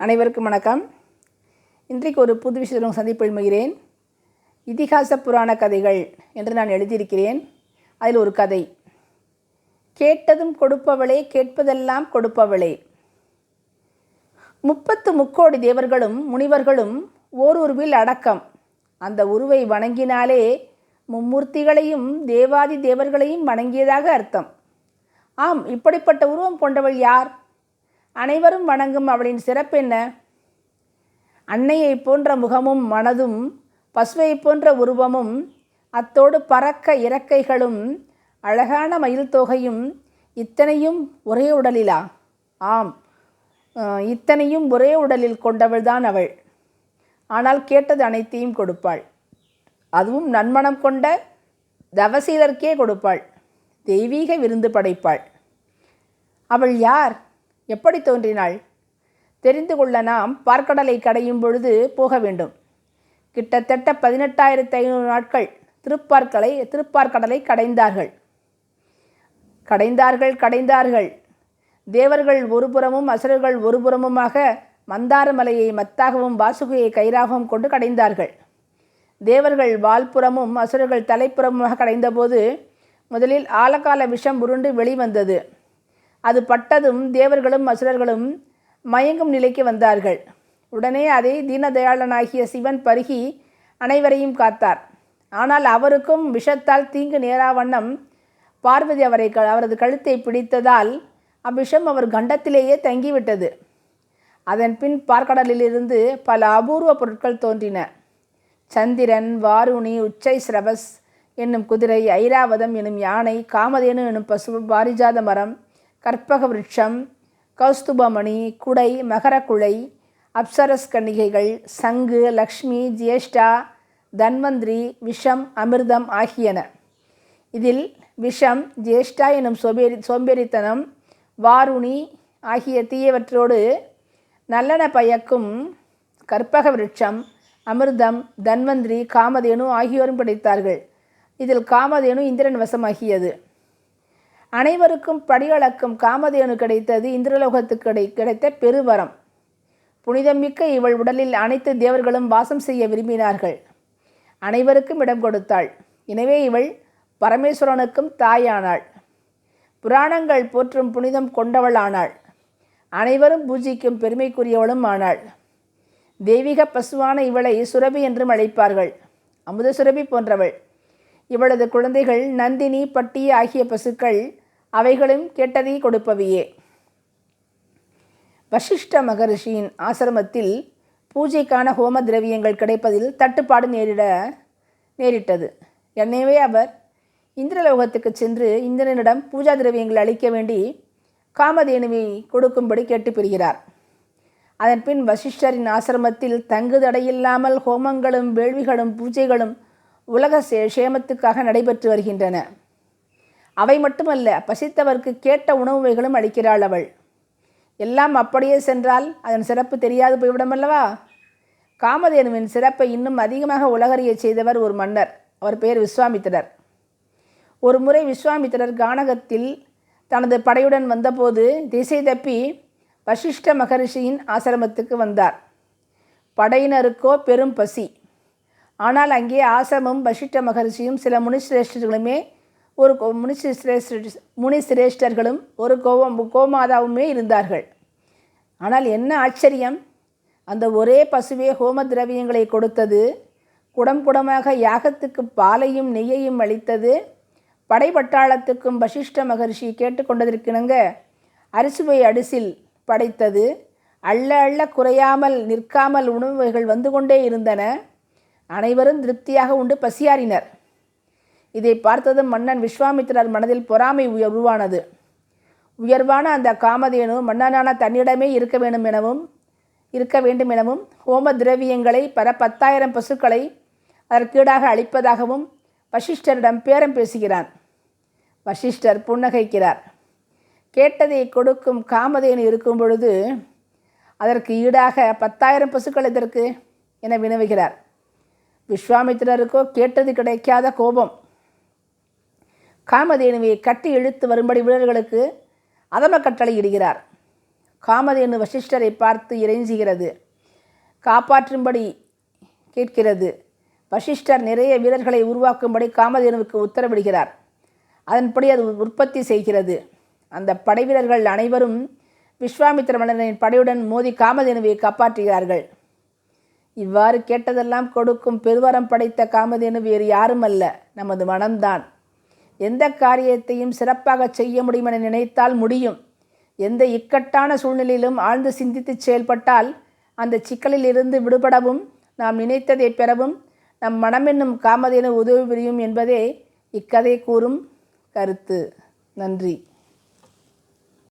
அனைவருக்கும் வணக்கம். இன்றைக்கு ஒரு புது விஷயத்துடன் சந்திப்பு எழுமுகிறேன் இதிகாச புராண கதைகள் என்று நான் எழுதியிருக்கிறேன். அதில் ஒரு கதை. கேட்டதும் கொடுப்பவளே கேட்பதெல்லாம் கொடுப்பவளே. முப்பத்து முக்கோடி தேவர்களும் முனிவர்களும் ஓர் உருவில் அடக்கம். அந்த உருவை வணங்கினாலே மும்மூர்த்திகளையும் தேவாதி தேவர்களையும் வணங்கியதாக அர்த்தம். ஆம் இப்படிப்பட்ட உருவம் கொண்டவள் யார்? அனைவரும் வணங்கும் அவளின் சிறப்பென்ன அன்னையைப் போன்ற முகமும் மனதும் பசுவை போன்ற உருவமும் அத்தோடு பறக்க இறக்கைகளும் அழகான மயில் தொகையும் இத்தனையும் ஒரே உடலிலா? ஆம். இத்தனையும் ஒரே உடலில் கொண்டவள்தான் அவள். ஆனால் கேட்டது அனைத்தையும் கொடுப்பாள். அதுவும் நன்மணம் கொண்ட தவசீலர்க்கே கொடுப்பாள். தெய்வீக விருந்து படைப்பாள். அவள் யார்? எப்படி தோன்றினாள்? தெரிந்து கொள்ள நாம் பார்க்கடலை கடையும் பொழுது போக வேண்டும். கிட்டத்தட்ட பதினெட்டாயிரத்து ஐநூறு நாட்கள் திருப்பார்க்கலை திருப்பார்க்கடலை கடைந்தார்கள். கடைந்தார்கள் கடைந்தார்கள். தேவர்கள் ஒருபுறமும் அசுரர்கள் ஒருபுறமுமாக மந்தாரமலையை மத்தாகவும் வாசுகையை கயிறாகவும் கொண்டு கடைந்தார்கள். தேவர்கள் வால்புறமும் அசுரர்கள் தலைப்புறமுமாக கடைந்தபோது முதலில் ஆலகால விஷம் உருண்டு வெளிவந்தது. அது பட்டதும் தேவர்களும் அசுரர்களும் மயங்கும் நிலைக்கு வந்தார்கள். உடனே அதை தீனதயாளனாகிய சிவன் பருகி அனைவரையும் காத்தார். ஆனால் அவருக்கும் விஷத்தால் தீங்கு நேரா வண்ணம் பார்வதி அவரை க- அவரது கழுத்தை பிடித்ததால் அவ்விஷம் அவர் கண்டத்திலேயே தங்கிவிட்டது. அதன் பின் பார்க்கடலிலிருந்து பல அபூர்வ பொருட்கள் தோன்றின. சந்திரன் வாருணி உச்சை ஸ்ரவஸ் என்னும் குதிரை ஐராவதம் எனும் யானை காமதேனு எனும் பசு பாரிஜாத மரம் கற்பக விருட்சம் கௌஸ்துபமணி குடை மகரக்குழை அப்சரஸ் கன்னிகைகள் சங்கு லக்ஷ்மி ஜேஷ்டா தன்வந்திரி விஷம் அமிர்தம் ஆகியன. இதில் விஷம் ஜேஷ்டா எனும் சோம்பேறி சோம்பேறித்தனம் வாருணி ஆகிய தீயவற்றோடு நல்லன பயக்கும் கற்பக விருட்சம் அமிர்தம் தன்வந்திரி காமதேனு ஆகியோரும் படைத்தார்கள் இதில் காமதேனு இந்திரன் வசமாகியது. அனைவருக்கும் படியளக்கும் காமதேனு கிடைத்தது இந்திரலோகத்துக்கு கிடைத்த பெருவரம். புனிதமிக்க இவள் உடலில் அனைத்து தேவர்களும் வாசம் செய்ய விரும்பினார்கள். அனைவருக்கும் இடம் கொடுத்தாள். எனவே இவள் பரமேஸ்வரனுக்கும் தாயானாள். புராணங்கள் போற்றும் புனிதம் கொண்டவளானாள். அனைவரும் பூஜிக்கும் பெருமைக்குரியவளும் ஆனாள். தெய்வீக பசுவான இவளை சுரபி என்றும் அழைப்பார்கள். அமுத சுரபி போன்றவள். இவளது குழந்தைகள் நந்தினி பட்டி ஆகிய பசுக்கள் அவைகளும் கெட்டதை கொடுப்பவையே. வசிஷ்ட மகரிஷியின் ஆசிரமத்தில் பூஜைக்கான ஹோம திரவியங்கள் கிடைப்பதில் தட்டுப்பாடு நேரிட நேரிட்டது. எனவே அவர் இந்திரலோகத்துக்கு சென்று இந்திரனிடம் பூஜா திரவியங்கள் அளிக்க வேண்டி காமதேனுவை கொடுக்கும்படி கேட்டு பெறுகிறார் அதன் பின் வசிஷ்டரின் ஆசிரமத்தில் தங்கு தடையில்லாமல் ஹோமங்களும் வேள்விகளும் பூஜைகளும் உலக சே சேமத்துக்காக நடைபெற்று வருகின்றன. அவை மட்டுமல்ல பசித்தவர்க்கு கேட்ட உணவு வகைகளும் அளிக்கிறாள் அவள். எல்லாம் அப்படியே சென்றால் அதன் சிறப்பு தெரியாது போய்விடமல்லவா? காமதேனுவின் சிறப்பை இன்னும் அதிகமாக உலகறிய செய்தவர் ஒரு மன்னர் அவர் பெயர் விஸ்வாமித்திரர். ஒரு முறை விஸ்வாமித்திரர் கானகத்தில் தனது படையுடன் வந்தபோது திசை தப்பி வசிஷ்ட மகரிஷியின் ஆசிரமத்துக்கு வந்தார். படையினருக்கோ பெரும் பசி. ஆனால் அங்கே ஆசிரமும் வசிஷ்ட மகரிஷியும் சில முனிசிரேஷ்டர்களுமே ஒரு கோ- முனிசிரேஷ்ட முனிசிரேஷ்டர்களும் ஒரு கோவம் கோமாதாவுமே இருந்தார்கள். ஆனால் என்ன ஆச்சரியம்? அந்த ஒரே பசுவே ஹோம திரவியங்களை கொடுத்தது குடம் குடமாக யாகத்துக்கு பாலையும் நெய்யையும் அளித்தது படைப்பட்டாளத்துக்கும் வசிஷ்ட மகர்ஷி கேட்டுக்கொண்டதற்கிணங்க அரிசுவை அடிசில் படைத்தது அள்ள அள்ள குறையாமல் நிற்காமல் உணவுகள் வந்து கொண்டே இருந்தன. அனைவரும் திருப்தியாக உண்டு பசியாறினர். இதை பார்த்ததும் மன்னன் விஸ்வாமித்திரர் மனதில் பொறாமை உருவானது. உயர்வான அந்த காமதேனு மன்னனான தன்னிடமே இருக்க வேண்டும் எனவும் இருக்க வேண்டும் எனவும் ஹோம திரவியங்களை பல பத்தாயிரம் பசுக்களை அதற்கீடாக அளிப்பதாகவும் வசிஷ்டரிடம் பேரம் பேசுகிறான். வசிஷ்டர் புன்னகைக்கிறார். கேட்டதை கொடுக்கும் காமதேனு இருக்கும் பொழுது அதற்கு ஈடாக பத்தாயிரம் பசுக்கள் எதற்கு? என வினவுகிறார். விஸ்வாமித்திரருக்கோ கேட்டது கிடைக்காத கோபம். காமதேனுவை கட்டி இழுத்து வரும்படி வீரர்களுக்கு அதம கட்டளை இடுகிறார் காமதேனு வசிஷ்டரை பார்த்து இறைஞ்சுகிறது. காப்பாற்றும்படி கேட்கிறது. வசிஷ்டர் நிறைய வீரர்களை உருவாக்கும்படி காமதேனுவுக்கு உத்தரவிடுகிறார். அதன்படி அது உற்பத்தி செய்கிறது. அந்த படை வீரர்கள் அனைவரும் விஸ்வாமித்திர மன்னரின் படையுடன் மோதி காமதேனுவை காப்பாற்றுகிறார்கள். இவ்வாறு கேட்டதெல்லாம் கொடுக்கும் பெருவரம் படைத்த காமதேனு வேறு யாரும் அல்ல நமது மனம்தான். எந்த காரியத்தையும் சிறப்பாக செய்ய முடியும் என நினைத்தால் முடியும். எந்த இக்கட்டான சூழ்நிலையிலும் ஆழ்ந்து சிந்தித்து செயல்பட்டால் அந்த சிக்கலில் இருந்து விடுபடவும் நாம் நினைத்ததை பெறவும் நம் மனமென்னும் காமதேனு உதவி புரியும் என்பதே இக்கதை கூறும் கருத்து. நன்றி.